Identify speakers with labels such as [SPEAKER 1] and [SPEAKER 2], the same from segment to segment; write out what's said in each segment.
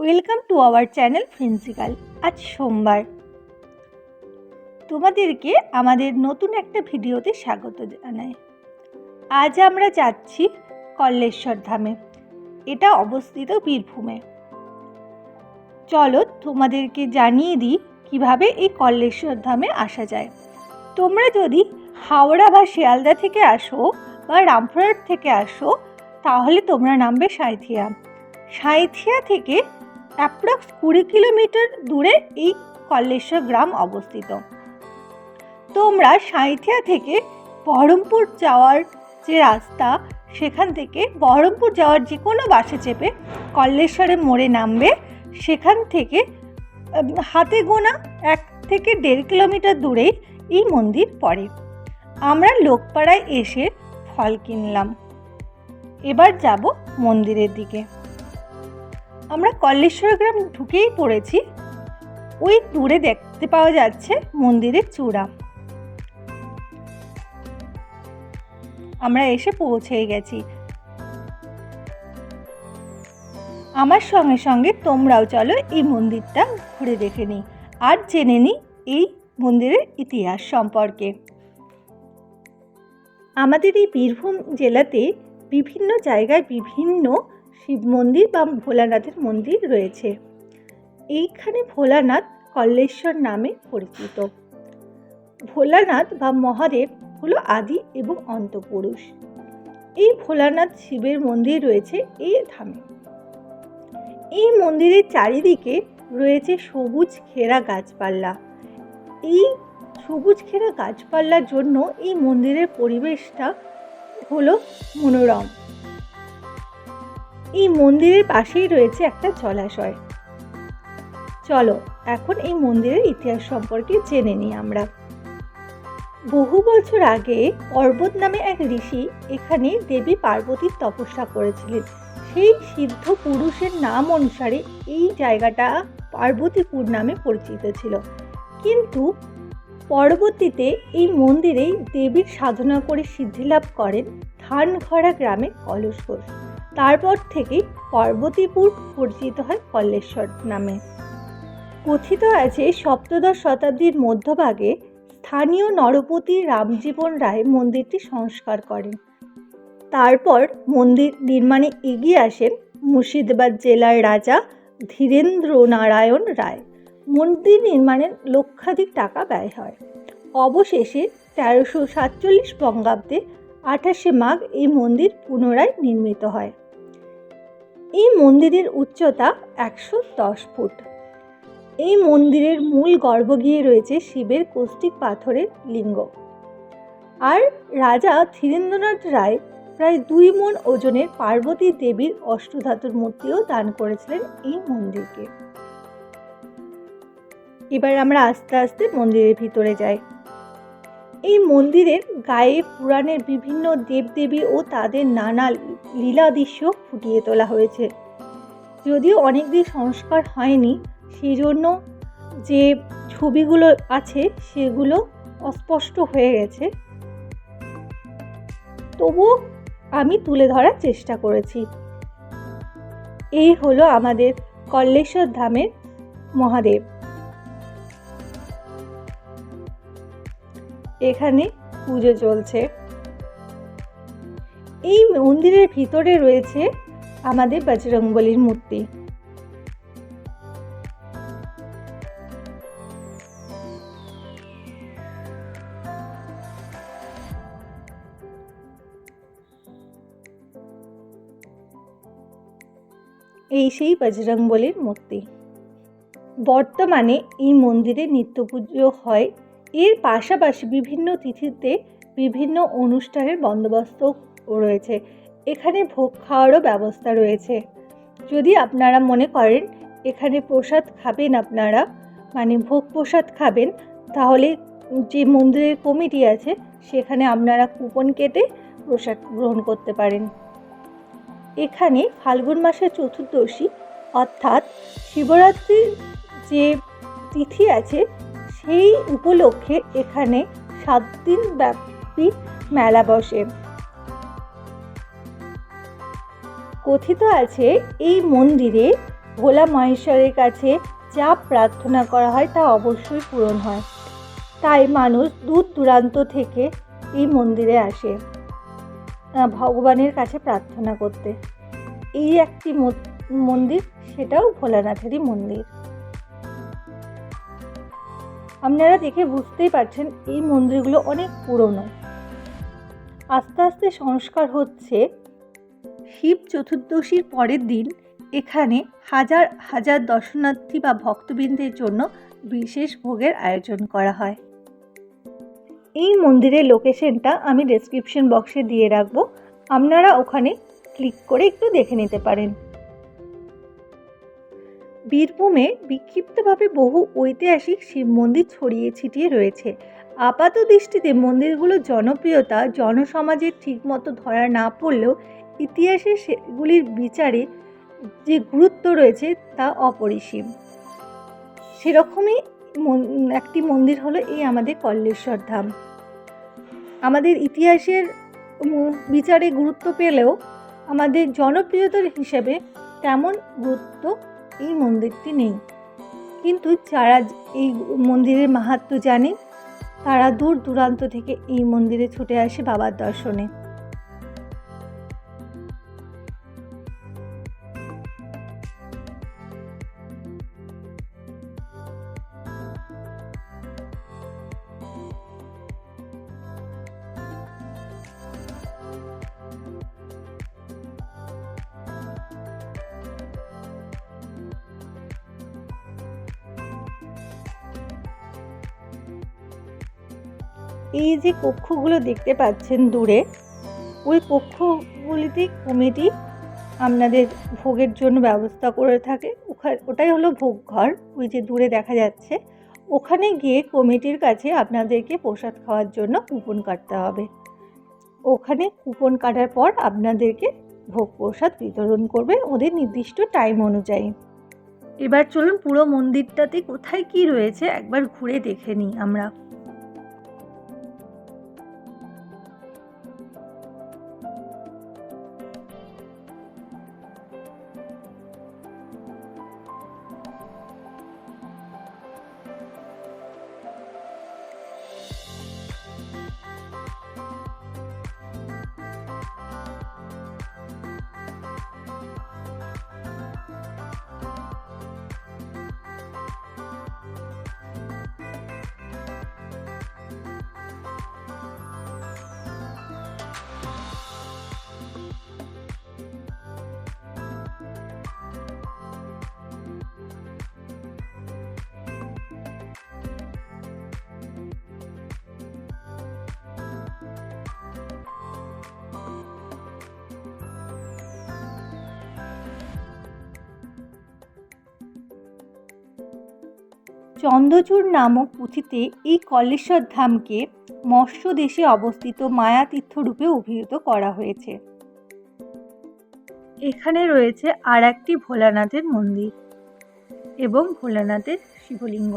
[SPEAKER 1] Welcome to our channel ফ্রেন্সিকাল আজ সোমবার। তোমাদেরকে আমাদের নতুন একটা ভিডিওতে স্বাগত জানাই। আজ আমরা যাচ্ছি কল্লেশ্বর ধামে। এটা অবস্থিত বীরভূমে। চলো তোমাদেরকে জানিয়ে দিই কীভাবে এই কল্লেশ্বর ধামে আসা যায়। তোমরা যদি হাওড়া বা শিয়ালদা থেকে আসো বা রামপুরহাট থেকে আসো, তাহলে তোমরা নামবে সাঁইথিয়া। সাঁইথিয়া থেকে অ্যাপ্রক্স কুড়ি কিলোমিটার দূরে এই কল্লেশ্বর গ্রাম অবস্থিত। তোমরা সাঁইথিয়া থেকে বহরমপুর যাওয়ার যে রাস্তা, সেখান থেকে বহরমপুর যাওয়ার যে কোনো বাসে চেপে কল্লেশ্বরে মোড়ে নামবে। সেখান থেকে হাতে গোনা এক থেকে দেড় কিলোমিটার দূরেই এই মন্দির পড়ে। আমরা লোকপাড়ায় এসে ফল কিনলাম। এবার যাব মন্দিরের দিকে। আমরা কল্লেশ্বর গ্রাম ঢুকেই পড়েছি। ওই দূরে দেখতে পাওয়া যাচ্ছে মন্দিরের চূড়া। আমরা এসে পৌঁছে গেছি। আমার সঙ্গে সঙ্গে তোমরাও চলো এই মন্দিরটা ঘুরে দেখে নিই আর জেনে নিই এই মন্দিরের ইতিহাস সম্পর্কে। আমাদের এই বীরভূম জেলাতে বিভিন্ন জায়গায় বিভিন্ন শিব মন্দির বা ভোলানাথের মন্দির রয়েছে। এইখানে ভোলানাথ কল্লেশ্বর নামে পরিচিত। ভোলানাথ বা মহাদেব হলো আদি এবং অন্তপুরুষ। এই ভোলানাথ শিবের মন্দির রয়েছে এই ধামে। এই মন্দিরের চারিদিকে রয়েছে সবুজ ঘেরা গাছপালা। এই সবুজ ঘেরা গাছপালার জন্য এই মন্দিরের পরিবেশটা হলো মনোরম। এই মন্দিরের পাশেই রয়েছে একটা জলাশয়। চলো, এখন এই মন্দিরের ইতিহাস সম্পর্কে জেনে নিই আমরা। বহু বছর আগে পর্বত নামে এক ঋষি এখানে দেবী পার্বতীর তপস্যা করেছিলেন। সেই সিদ্ধ পুরুষের নাম অনুসারে এই জায়গাটা পার্বতীপুর নামে পরিচিত ছিল। কিন্তু পরবর্তীতে এই মন্দিরেই দেবীর সাধনা করে সিদ্ধিলাভ করেন ধানঘরা গ্রামে কলস ঘোষ তারপর থেকেই পার্বতীপুর পরিচিত হয় কল্লেশ্বর নামে। কথিত আছে সপ্তদশ শতাব্দীর মধ্যভাগে স্থানীয় নরপতি রামজীবন রায় মন্দিরটি সংস্কার করেন। তারপর মন্দির নির্মাণে এগিয়ে আসেন মুর্শিদাবাদ জেলার রাজা ধীরেন্দ্র নারায়ণ রায়। মন্দির নির্মাণে লক্ষাধিক টাকা ব্যয় হয়। অবশেষে তেরোশো সাতচল্লিশ বঙ্গাব্দে আঠাশে মাঘ এই মন্দির পুনরায় নির্মিত হয়। এই মন্দিরের উচ্চতা একশো দশ ফুট। এই মন্দিরের মূল গর্ভ গিয়ে রয়েছে শিবের কৌষ্টিক পাথরের লিঙ্গ। আর রাজা ধীরেন্দ্রনাথ রায় প্রায় দুই মন ওজনের পার্বতী দেবীর অষ্টধাতুর মূর্তিও দান করেছিলেন এই মন্দিরকে। এবার আমরা আস্তে আস্তে মন্দিরের ভিতরে যাই। এই মন্দিরের গায়ে পুরাণের বিভিন্ন দেবদেবী ও তাদের নানা লীলা দৃশ্য ফুটিয়ে তোলা হয়েছে। যদিও অনেক দিন সংস্কার হয়নি সেই জন্য যে ছবিগুলো আছে সেগুলো অস্পষ্ট হয়ে গেছে। তবুও আমি তুলে ধরার চেষ্টা করেছি। এই হলো আমাদের কল্লেশ্বর ধামের মহাদেব। এখানে পুজো চলছে। এই মন্দিরের ভিতরে রয়েছে আমাদের বজরংবলির মূর্তি। এই সেই বজরংবলির মূর্তি। বর্তমানে এই মন্দিরে নিত্য পুজো হয় এর পাশাপাশি বিভিন্ন তিথিতে বিভিন্ন অনুষ্ঠানের বন্দোবস্ত রয়েছে। এখানে ভোগ খাওয়ারও ব্যবস্থা রয়েছে। যদি আপনারা মনে করেন এখানে প্রসাদ খাবেন আপনারা মানে ভোগ প্রসাদ খাবেন, তাহলে যে মন্দিরের কমিটি আছে, সেখানে আপনারা কুপন কেটে প্রসাদ গ্রহণ করতে পারেন। এখানে ফাল্গুন মাসের চতুর্দশী, অর্থাৎ শিবরাত্রির যে তিথি আছে সেই উপলক্ষে এখানে সাত দিন ব্যাপী মেলা বসে। কথিত আছে, এই মন্দিরে ভোলা মহেশ্বরের কাছে যা প্রার্থনা করা হয় তা অবশ্যই পূরণ হয়। তাই মানুষ দূর দূরান্ত থেকে এই মন্দিরে আসে ভগবানের কাছে প্রার্থনা করতে। এই একটি মন্দির, সেটাও ভোলানাথেরই মন্দির। আপনারা দেখে বুঝতেই পারছেন এই মন্দিরগুলো অনেক পুরনো। আস্তে আস্তে সংস্কার হচ্ছে। শিব চতুর্দশীর পরের দিন এখানে হাজার হাজার দর্শনার্থী বা ভক্তবৃন্দের জন্য বিশেষ ভোগের আয়োজন করা হয়। এই মন্দিরের লোকেশনটা আমি ডেসক্রিপশন বক্সে দিয়ে রাখব। আপনারা ওখানে ক্লিক করে একটু দেখে নিতে পারেন। বীরভূমে বিক্ষিপ্তভাবে বহু ঐতিহাসিক শিব মন্দির ছড়িয়ে ছিটিয়ে রয়েছে। আপাত দৃষ্টিতে মন্দিরগুলোর জনপ্রিয়তা জনসমাজের ঠিকমতো ধরা না পড়লেও ইতিহাসে সেগুলির বিচারে যে গুরুত্ব রয়েছে তা অপরিসীম। সেরকমই একটি মন্দির হলো এই আমাদের কল্লেশ্বর ধাম। আমাদের ইতিহাসের বিচারে গুরুত্ব পেলেও আমাদের জনপ্রিয়তার হিসেবে তেমন গুরুত্ব এই মন্দিরটি নেই। কিন্তু যারা এই মন্দিরের মাহাত্ম জানে তারা দূর দূরান্ত থেকে এই মন্দিরে ছুটে আসে বাবার দর্শনে। এই যে কক্ষগুলো দেখতে পাচ্ছেন দূরে, ওই কক্ষগুলিতে কমিটি আপনাদের ভোগের জন্য ব্যবস্থা করে থাকে। ওখানে, ওটাই হলো ভোগ ঘর, ওই যে দূরে দেখা যাচ্ছে। ওখানে গিয়ে কমিটির কাছে আপনাদেরকে প্রসাদ খাওয়ার জন্য কুপন কাটতে হবে। ওখানে কুপন কাটার পর আপনাদেরকে ভোগ প্রসাদ বিতরণ করবে ওদের নির্দিষ্ট টাইম অনুযায়ী। এবার চলুন পুরো মন্দিরটাতে কোথায় কি রয়েছে একবার ঘুরে দেখে নিই আমরা। চন্দ্রচূড় নামক পুঁথিতে এই কলেশ্বর ধামকে মৎস্য দেশে অবস্থিত মায়াতীর্থ রূপে অভিহিত করা হয়েছে। এখানে রয়েছে আর একটি ভোলানাথের মন্দির এবং ভোলানাথের শিবলিঙ্গ।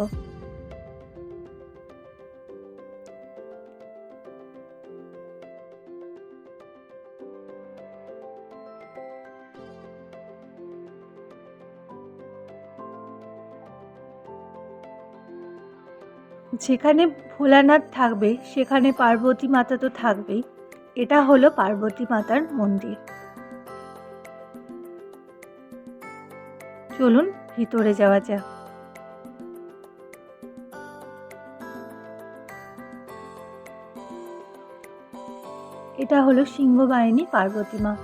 [SPEAKER 1] যেখানে ভোলানাথ থাকবে, সেখানে পার্বতী মাতা তো থাকবেই। এটা হলো পার্বতী মাতার মন্দির। চলুন, ভিতরে যাওয়া যাক। এটা হলো সিংহবাহিনী পার্বতী মা।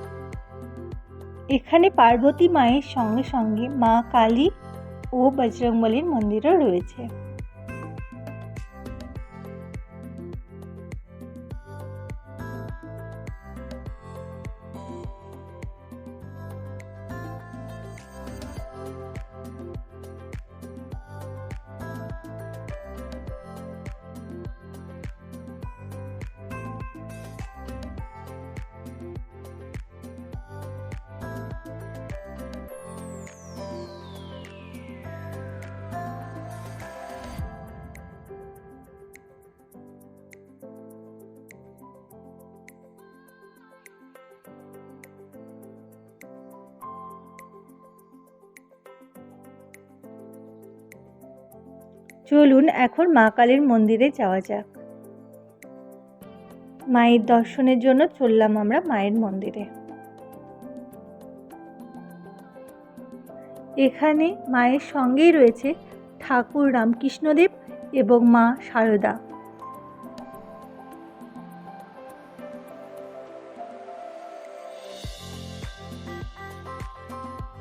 [SPEAKER 1] এখানে পার্বতী মায়ের সঙ্গে সঙ্গে মা কালী ও বজরংবলীর মন্দিরও রয়েছে। চলুন এখন মা কালীর মন্দিরে যাওয়া যাক। মায়ের দর্শনের জন্য চললাম আমরা মায়ের মন্দিরে। এখানে মায়ের সঙ্গেই রয়েছে ঠাকুর রামকৃষ্ণদেব এবং মা সারদা।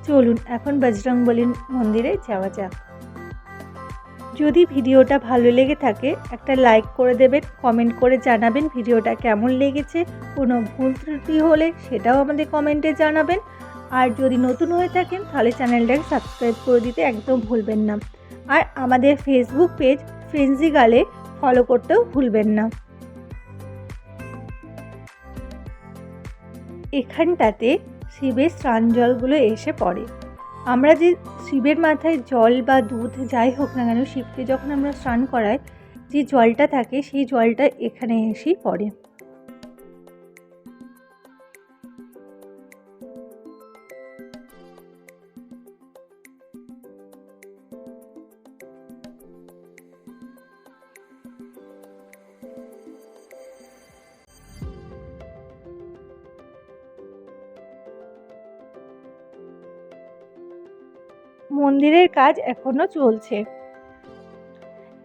[SPEAKER 1] চলুন এখন বজরং বজরংবলীর মন্দিরে যাওয়া যাক। যদি ভিডিওটা ভালো লেগে থাকে, একটা লাইক করে দেবেন কমেন্ট করে জানাবেন ভিডিওটা কেমন লেগেছে, কোনো ভুল ত্রুটি হলে সেটাও আমাদের কমেন্টে জানাবেন। আর যদি নতুন হয়ে থাকেন, তাহলে চ্যানেলটাকে সাবস্ক্রাইব করে দিতে একদম ভুলবেন না। আর আমাদের ফেসবুক পেজ ফ্রেন্সি গালে ফলো করতেও ভুলবেন না। এখানটাতে শিবের স্নান জলগুলো এসে পড়ে। আমরা যে শিবের মাথায় জল বা দুধ যাই হোক না কেন, শিবকে যখন আমরা স্নান করাই, যে জলটা থাকে, সেই জলটা এখানে এসেই পড়ে। মন্দিরের কাজ এখনও চলছে।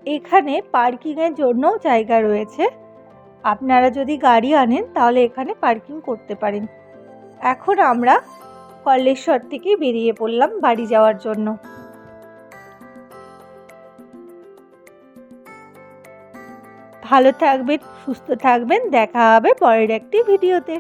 [SPEAKER 1] এখানে পার্কিংয়ের জন্য জায়গা রয়েছে। আপনারা যদি গাড়ি আনেন, তাহলে এখানে পার্কিং করতে পারেন। এখন আমরা কল্লেশ্বর থেকে বেরিয়ে পড়লাম বাড়ি যাওয়ার জন্য। ভালো থাকবেন, সুস্থ থাকবেন। দেখা হবে পরের একটি ভিডিওতে।